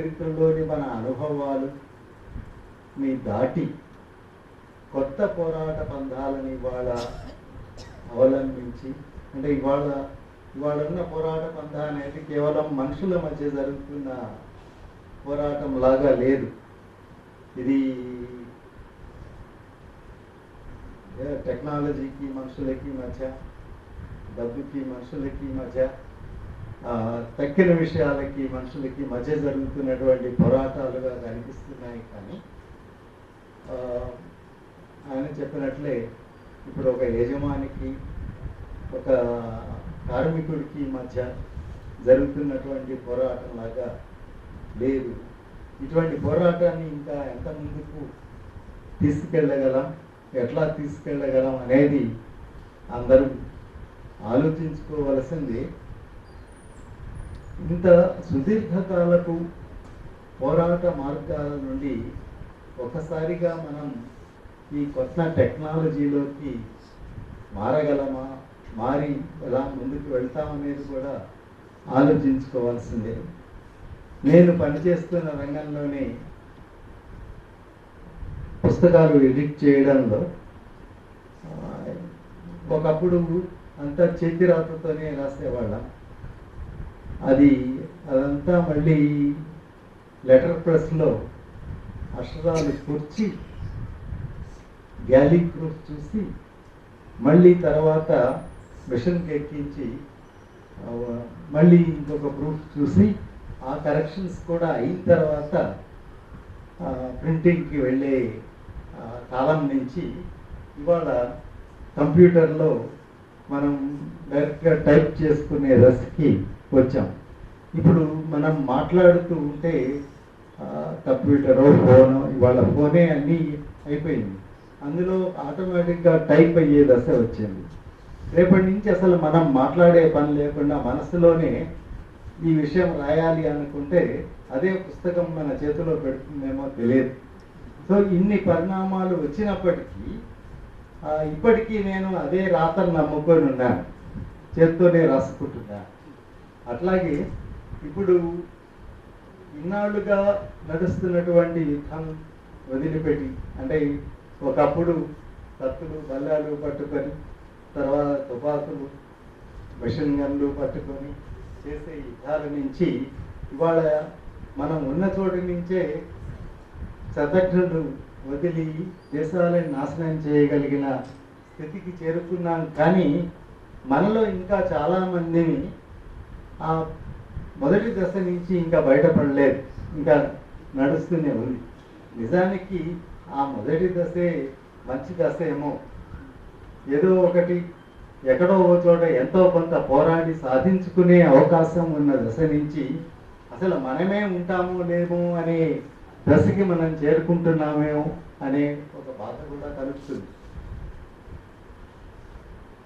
చరిత్రలోని మన అనుభవాలు మీ దాటి కొత్త పోరాట పంధాలను ఇవాళ అవలంబించి అంటే ఇవాళ ఇవాళ ఉన్న పోరాట పంథా అనేది కేవలం మనుషుల మధ్య జరుగుతున్న పోరాటం లాగా లేదు. ఇది టెక్నాలజీకి మనుషులకి మధ్య డబ్బుకి మనుషులకి మధ్య తక్కిన విషయాలకి మనుషులకి మధ్య జరుగుతున్నటువంటి పోరాటాలుగా కనిపిస్తున్నాయి కానీ ఆయన చెప్పినట్లే ఇప్పుడు ఒక యజమానికి ఒక కార్మికుడికి మధ్య జరుగుతున్నటువంటి పోరాటం లాగా లేదు. ఇటువంటి పోరాటాన్ని ఇంకా ఎంత ముందుకు తీసుకెళ్ళగలం ఎట్లా తీసుకెళ్ళగలం అనేది అందరూ ఆలోచించుకోవలసింది. ఇంత సుదీర్ఘకాలపు పోరాట మార్గాల నుండి ఒకసారిగా మనం ఈ కొత్త టెక్నాలజీలోకి మారగలమా? మారి ఎలా ముందుకు వెళ్తామనేది కూడా ఆలోచించుకోవాల్సిందే. నేను పనిచేస్తున్న రంగంలోనే పుస్తకాలు ఎడిట్ చేయడంలో ఒకప్పుడు అంతా చేతిరాతతోనే రాసేవాళ్ళం. అది అదంతా మళ్ళీ లెటర్ ప్రెస్లో అక్షరాలు కూర్చి గ్యాలీ ప్రూఫ్ చూసి మళ్ళీ తర్వాత మిషన్కి ఎక్కించి మళ్ళీ ఇంకొక ప్రూఫ్ చూసి ఆ కరెక్షన్స్ కూడా అయిన తర్వాత ప్రింటింగ్కి వెళ్ళే కాలం నుంచి ఇవాళ కంప్యూటర్లో మనం డైరెక్ట్గా టైప్ చేసుకునే దశకి వచ్చాం. ఇప్పుడు మనం మాట్లాడుతూ ఉంటే కంప్యూటరో ఫోనో ఇవాళ ఫోనే అన్నీ అయిపోయింది. అందులో ఆటోమేటిక్గా టైప్ అయ్యే దశ వచ్చింది. రేపటి నుంచి అసలు మనం మాట్లాడే పని లేకుండా మనసులోనే ఈ విషయం రాయాలి అనుకుంటే అదే పుస్తకం మన చేతిలో పెడుతుందేమో తెలియదు. సో ఇన్ని పరిణామాలు వచ్చినప్పటికీ ఇప్పటికీ నేను అదే రాతను నమ్ముకొని ఉన్నాను. చేత్తోనే రాసుకుంటున్నాను అట్లాగే ఇప్పుడు ఇన్నాళ్ళుగా నడుస్తున్నటువంటి యుద్ధం వదిలిపెట్టి అంటే ఒకప్పుడు కత్తులు బల్లాలు పట్టుకొని తర్వాత తుపాకులు మిషన్ గన్లు పట్టుకొని చేసే యుద్ధాల నుంచి ఇవాళ మనం ఉన్న చోటు నుంచే శతఘ్నులు వదిలి దేశాలను నాశనం చేయగలిగిన స్థితికి చేరుకున్నాం. కానీ మనలో ఇంకా చాలామందిని ఆ మొదటి దశ నుంచి ఇంకా బయటపడలేదు. ఇంకా నడుస్తూనే ఉంది. నిజానికి ఆ మొదటి దశే మంచి దశ ఏమో. ఏదో ఒకటి ఎక్కడో ఓ చోట ఎంతో కొంత పోరాడి సాధించుకునే అవకాశం ఉన్న దశ నుంచి అసలు మనమే ఉంటామో లేమో అనే దశకి మనం చేరుకుంటున్నామేమో అనే ఒక బాధ కూడా కలుగుతుంది.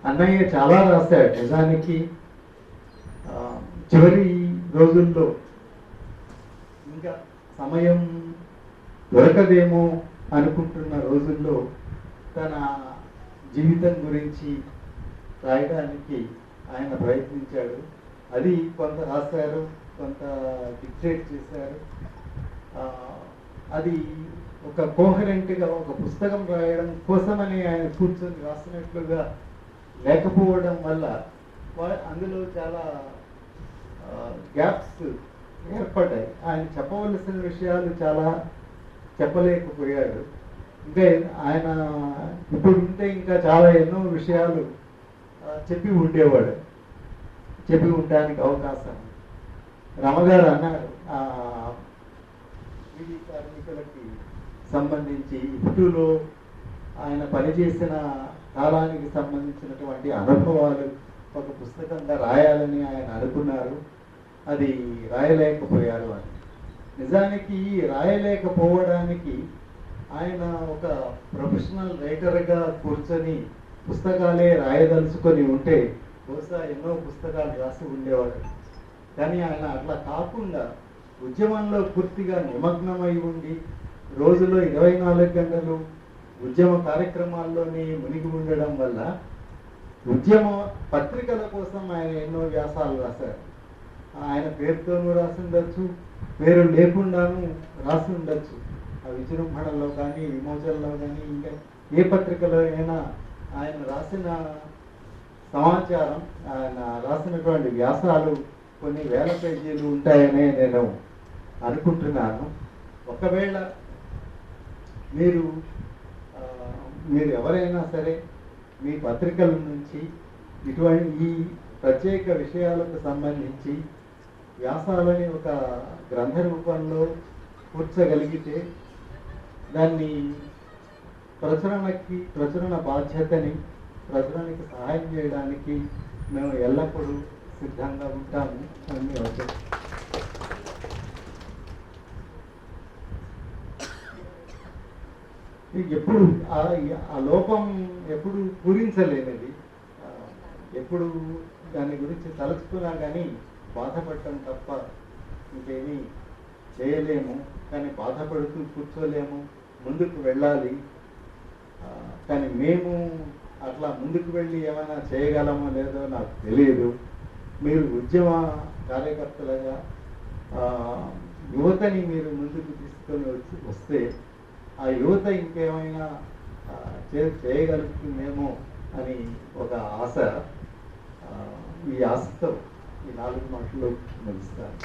అన్నయ్య చాలా రాశాడు. నిజానికి చివరి రోజుల్లో ఇంకా సమయం దొరకదేమో అనుకుంటున్న రోజుల్లో తన జీవితం గురించి రాయడానికి ఆయన ప్రయత్నించాడు. అది కొంత రాశారు కొంత డిక్టేట్ చేశారు. అది ఒక కోహరెంట్గా ఒక పుస్తకం రాయడం కోసమని ఆయన కూర్చొని రాసినట్లుగా లేకపోవడం వల్ల అందులో చాలా గ్యాప్స్ ఏర్పడ్డాయి. ఆయన చెప్పవలసిన విషయాలు చాలా చెప్పలేకపోయాడు. ఇంకా ఆయన ఇప్పుడు ఉంటే ఇంకా చాలా ఎన్నో విషయాలు చెప్పి ఉండేవాడు. చెప్పి ఉండడానికి అవకాశం. రమగారు అన్నారు ఆ, సంబంధించి ఇటులో ఆయన పనిచేసిన కాలానికి సంబంధించినటువంటి అనుభవాలు ఒక పుస్తకంగా రాయాలని ఆయన అనుకున్నారు. అది రాయలేకపోయారు అని నిజానికి రాయలేకపోవడానికి ఆయన ఒక ప్రొఫెషనల్ రైటర్గా కూర్చొని పుస్తకాలే రాయదలుచుకొని ఉంటే బహుశా ఎన్నో పుస్తకాలు రాసి ఉండేవాడు కానీ ఆయన అట్లా కాకుండా ఉద్యమంలో పూర్తిగా నిమగ్నమై ఉండి రోజులో ఇరవై నాలుగు గంటలు ఉద్యమ కార్యక్రమాల్లోనే మునిగి ఉండడం వల్ల ఉద్యమ పత్రికల కోసం ఆయన ఎన్నో వ్యాసాలు రాశారు. ఆయన పేరుతోనూ రాసిండొచ్చు పేరు లేకుండాను రాసి ఉండొచ్చు ఆ విజృంభణలో కానీ విమోచనలో కానీ ఇంకా ఏ పత్రికలో అయినా ఆయన రాసిన సమాచారం ఆయన రాసినటువంటి వ్యాసాలు కొన్ని వేల పేజీలు ఉంటాయనే నేను అనుకుంటున్నాను. ఒకవేళ మీరు మీరు ఎవరైనా సరే మీ పత్రికల నుంచి ఇటువంటి ఈ ప్రత్యేక విషయాలకు సంబంధించి వ్యాసాలని ఒక గ్రంథ రూపంలో కూర్చగలిగితే దాన్ని ప్రచురణకి ప్రచురణ బాధ్యతని ప్రచురణకి సహాయం చేయడానికి మేము ఎల్లప్పుడూ సిద్ధంగా ఉంటాము అని మేము చెప్- ఇది ఎప్పుడు ఆ- ఆ లోపం ఎప్పుడు పూరించలేనిది. ఎప్పుడు దాని గురించి తలుచుకున్నా కానీ బాధపడటం తప్ప ఇంకేమీ చేయలేము. కానీ బాధపడుతూ కూర్చోలేము. ముందుకు వెళ్ళాలి. కానీ మేము అట్లా ముందుకు వెళ్ళి ఏమైనా చేయగలమో లేదో నాకు తెలియదు. మీరు ఉద్యమ కార్యకర్తలుగా యువతని మీరు ముందుకు తీసుకొని వచ్చి వస్తే ఆ యువత ఇంకేమైనా చే- చేయగలుగుతుందేమో అని ఒక ఆశ ఈ ఆశతో ఈ నాలుగు మాటలు ముగిస్తాను.